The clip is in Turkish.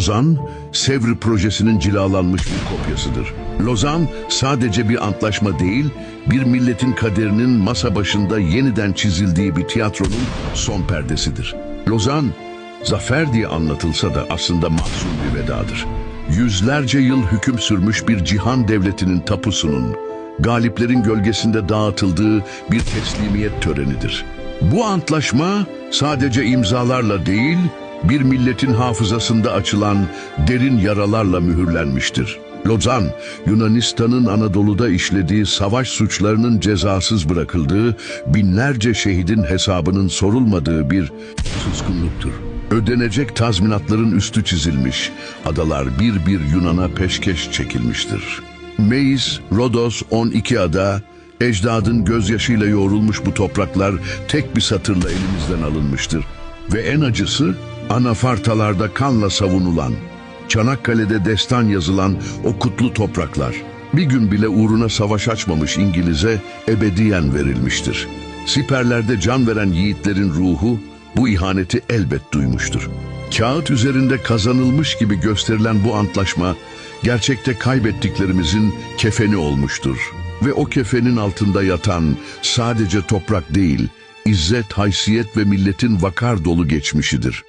Lozan, Sevr projesinin cilalanmış bir kopyasıdır. Lozan sadece bir antlaşma değil, bir milletin kaderinin masa başında yeniden çizildiği bir tiyatronun son perdesidir. Lozan, zafer diye anlatılsa da aslında mahzun bir vedadır. Yüzlerce yıl hüküm sürmüş bir cihan devletinin tapusunun, galiplerin gölgesinde dağıtıldığı bir teslimiyet törenidir. Bu antlaşma sadece imzalarla değil, bir milletin hafızasında açılan derin yaralarla mühürlenmiştir. Lozan, Yunanistan'ın Anadolu'da işlediği savaş suçlarının cezasız bırakıldığı, binlerce şehidin hesabının sorulmadığı bir suskunluktur. Ödenecek tazminatların üstü çizilmiş, adalar bir bir Yunan'a peşkeş çekilmiştir. Meis, Rodos, 12 ada, ecdadın gözyaşıyla yoğrulmuş bu topraklar tek bir satırla elimizden alınmıştır. Ve en acısı anafartalarda kanla savunulan, Çanakkale'de destan yazılan o kutlu topraklar. Bir gün bile uğruna savaş açmamış İngiliz'e ebediyen verilmiştir. Siperlerde can veren yiğitlerin ruhu bu ihaneti elbet duymuştur. Kağıt üzerinde kazanılmış gibi gösterilen bu antlaşma gerçekte kaybettiklerimizin kefeni olmuştur. Ve o kefenin altında yatan sadece toprak değil, izzet, haysiyet ve milletin vakar dolu geçmişidir.